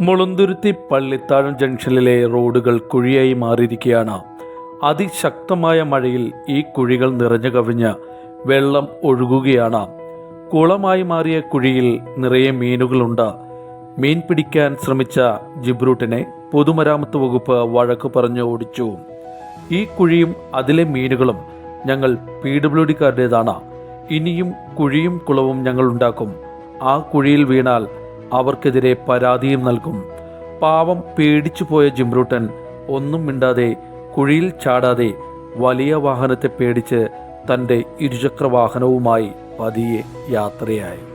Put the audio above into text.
മുളുന്തുരുത്തി പള്ളിത്താഴം ജംഗ്ഷനിലെ റോഡുകൾ കുഴിയായി മാറിയിരിക്കുകയാണ്. അതിശക്തമായ മഴയിൽ ഈ കുഴികൾ നിറഞ്ഞു കവിഞ്ഞ് വെള്ളം ഒഴുകുകയാണ്. കുളമായി മാറിയ കുഴിയിൽ നിറയെ മീനുകളുണ്ട്. മീൻ പിടിക്കാൻ ശ്രമിച്ച ജിബ്രൂട്ടിനെ പൊതുമരാമത്ത് വകുപ്പ് വഴക്ക് പറഞ്ഞു ഓടിച്ചു. ഈ കുഴിയും അതിലെ മീനുകളും ഞങ്ങൾ പി ഡബ്ല്യു ഡിക്കാരുടേതാണ്. ഇനിയും കുഴിയും കുളവും ഞങ്ങൾ ഉണ്ടാക്കും. ആ കുഴിയിൽ വീണാൽ അവർക്കെതിരെ പരാതിയും നൽകും. പാവം പേടിച്ചു പോയ ജിംറൂട്ടൻ ഒന്നും മിണ്ടാതെ കുഴിയിൽ ചാടാതെ വലിയ വാഹനത്തെ പേടിച്ച് തന്റെ ഇരുചക്ര വാഹനവുമായി പതിയെ യാത്രയായി.